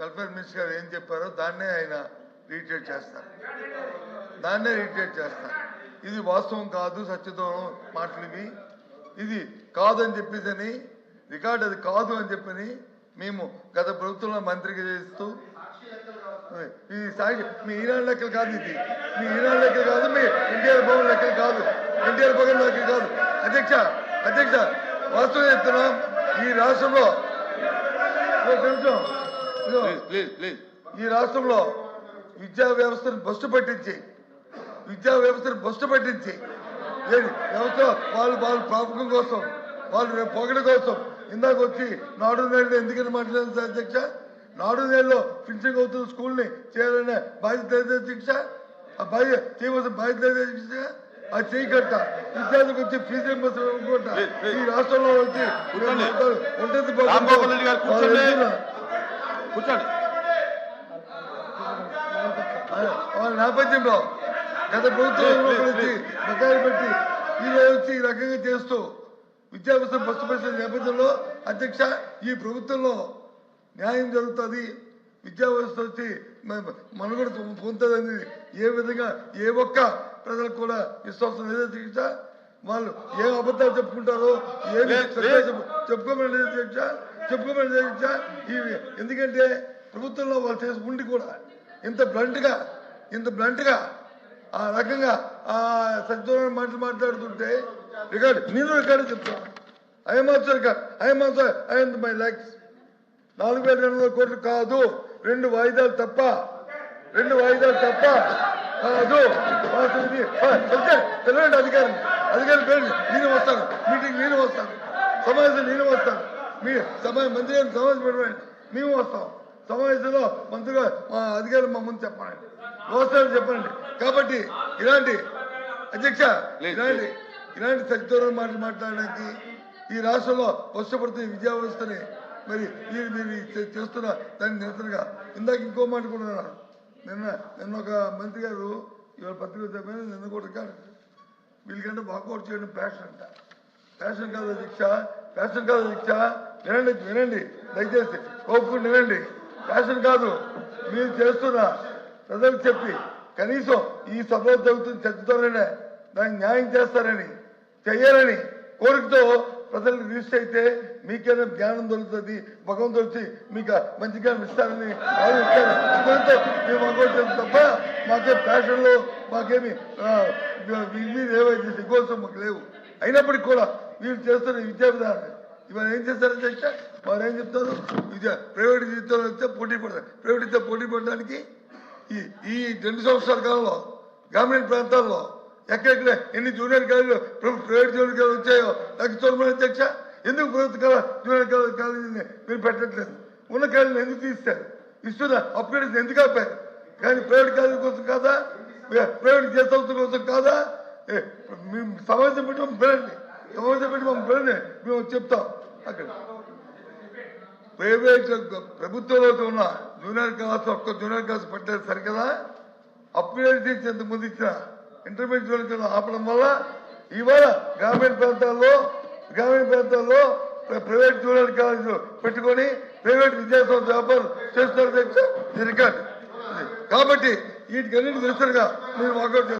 Welfare minister గారు ఏం చెప్పారో దాన్నే ఆయన రీట్రేట్ చేస్తారు. దాన్నే రీట్రేట్ చేస్తారు. ఇది వాస్తవం కాదు సత్యదూరం మాటలు ఇది కాదు అని చెప్పేసి అని రికార్డు అది కాదు అని చెప్పని మేము గత ప్రభుత్వంలో మంత్రికి చేస్తూ ఈ సాగి మీ ఈనాడు లెక్కలు కాదు ఇది. మీ ఈనాడు లెక్కలు కాదు మీ ఎన్టీఆర్ భవన్ లెక్కలు కాదు. ఎన్టీఆర్ భవన్ లెక్కలు కాదు. అధ్యక్ష అధ్యక్ష వాస్తవం చెప్తున్నాం. ఈ రాష్ట్రంలో ఒక నిమిషం. ఈ రాష్ట్రంలో విద్యా వ్యవస్థను బస్టు పట్టించి విద్యా వ్యవస్థను బస్టు పట్టించి వ్యవస్థ వాళ్ళు వాళ్ళ ప్రాపకం కోసం వాళ్ళు పొగడ కోసం ఇందాక వచ్చి నాడు నేలలో ఎందుకని మాట్లాడారు సార్ అధ్యక్ష? నాడు నేలలో ఫినిషింగ్ అవుతున్న స్కూల్ని చేయాలనే బాధ్యత అధ్యక్ష? ఆ బాధ్యత చేయవలసిన బాధ్యత అధ్యక్ష? అది చేయకట్ట విద్యార్థులకు వచ్చి ఫీజు రింబర్స్మెంట్. ఈ రాష్ట్రంలో వచ్చి. ఉంటుంది కూర్చోండి. వాళ్ళు నేపథ్యంలో గత ప్రభుత్వంలో. బకాయిలు పెట్టి ఈ వచ్చి ఈ రకంగా చేస్తూ విద్యావ్యవస్థ పస్తుపరిచిన నేపథ్యంలో అధ్యక్ష ఈ ప్రభుత్వంలో న్యాయం జరుగుతుంది విద్యా వ్యవస్థ వచ్చి మ- మనుగడ పొందుతుందని ఏ విధంగా ఏ ఒక్క ప్రజలకు కూడా విశ్వాసం లేదు అధ్యక్ష వాళ్ళు ఏం అబద్ధాలు చెప్పుకుంటారో ఏమి చెప్పుకోమని అధ్యక్ష చెప్పుకోమని అధ్యక్ష ఇవి ఎందుకంటే ప్రభుత్వంలో వాళ్ళు చేసి ఉండి కూడా ఇంత బ్లంట్గా ఇంత బ్లంట్గా ఆ రకంగా ఆ సత్యనారాయణ మాటలు మాట్లాడుతుంటే రికార్డు నేను రికార్డు చెప్తాను I'm also record I'm also I'm my likes నాలుగు వేల రెండు వందల కోట్లు కాదు రెండు వాయిదాలు తప్ప రెండు వాయిదాలు తప్ప కాదు తెలియండి అధికారం అధికారం పేరు నేను వస్తాను. మీటింగ్ నేను వస్తాను. సమావేశం నేను వస్తాను. మీ సమా మంత్రి గారిని సమావేశం పెట్టండి మేము వస్తాం. సమావేశంలో మంత్రిగా మా అధికారులు మా ముందు చెప్పండి వస్తారని చెప్పండి కాబట్టి ఇలాంటి అధ్యక్ష ఇలాంటి ఇలాంటి సత్యదూరం మాటలు మాట్లాడడానికి ఈ రాష్ట్రంలో కష్టపడుతున్న ఈ విద్యా వ్యవస్థని మరి మీరు మీరు చేస్తున్న దాన్ని నిరసనగా ఇందాక ఇంకో మాట కూడా నిన్న నిన్న ఒక మంత్రి గారు ఇవాళ పత్రిక నిన్న కూడా వీళ్ళకంటే వాకౌట్ చేయడం ప్యాషన్ అంట. ప్యాషన్ కాదు దీక్ష ప్యాషన్ కాదు దీక్ష. వినండి వినండి దయచేసి. కోపుకుని వినండి. ప్యాషన్ కాదు. మీరు చేస్తున్న ప్రజలకు చెప్పి కనీసం ఈ సభలో జరుగుతున్న చర్చతోనే దానికి న్యాయం చేస్తారని చెయ్యాలని కోరికతో ప్రజలకు రిజిస్టర్ అయితే మీకైనా జ్ఞానం దొరుకుతుంది భగవంతుడు వచ్చి మీకు మంచి జ్ఞానం ఇస్తారని మేము అనుకోవట్లేదు తప్ప మాకే ప్యాషన్లో మాకేమి ఆ, ఇవి ఏవైతే కోసం మాకు లేవు. అయినప్పటికీ కూడా వీళ్ళు చేస్తున్న విద్యా విధానం ఇవాళ ఏం చేస్తారని చెప్తే వారు ఏం చెప్తారు? విద్య ప్రైవేట్ జీవితంలో వస్తే పోటీ పడతారు. ప్రైవేట్ ఇస్తే పోటీ పడడానికి ఈ ఈ రెండు సంవత్సరాల కాలంలో గ్రామీణ ప్రాంతాల్లో ఎక్కడెక్కడ ఎన్ని జూనియర్ కాలేజీలు ప్రభుత్వ ప్రైవేట్ జూనియర్ కాలేజ్ వచ్చాయో నాకు చూడమని అధ్యక్ష? ఎందుకు ప్రభుత్వ జూనియర్ కాలేజ్ కాలేజీని మీరు పెట్టట్లేదు? ఉన్న కాలేజీని ఎందుకు తీస్తారు ఇస్తున్న అప్గ్రేడ్స్ ఎందుకు ఆపారు? కానీ ప్రైవేట్ కాలేజీ కోసం కాదా? ప్రైవేట్ చేసవలసిన కోసం కాదా? ఏ, మేము సమాజం పెట్టి మమ్మల్ని పిలండి సమాజం పెట్టి మమ్మల్ని పిలండి మేము చెప్తాం. అక్కడ. ప్రైవేట్ ప్రభుత్వంలో ఉన్న జూనియర్ క్లాస్ ఒక్క జూనియర్ క్లాస్ పట్టేది సరికదా? అప్గ్రేడ్ చేసి ఎంత ముందు ఇచ్చినా? ఇంటర్మీడియట్ జూనియర్ ఆపడం వల్ల ఇవాళ గ్రామీణ ప్రాంతాల్లో గ్రామీణ ప్రాంతాల్లో ప్రైవేట్ జూనియర్ కాలేజీలు పెట్టుకొని ప్రైవేట్ విద్యాసంస్థ వ్యాపారం చేస్తున్నారు అధ్యక్ష. ఇది రికార్డు. కాబట్టి వీటికన్నిటి నిరసనగా మీరు వాకౌట్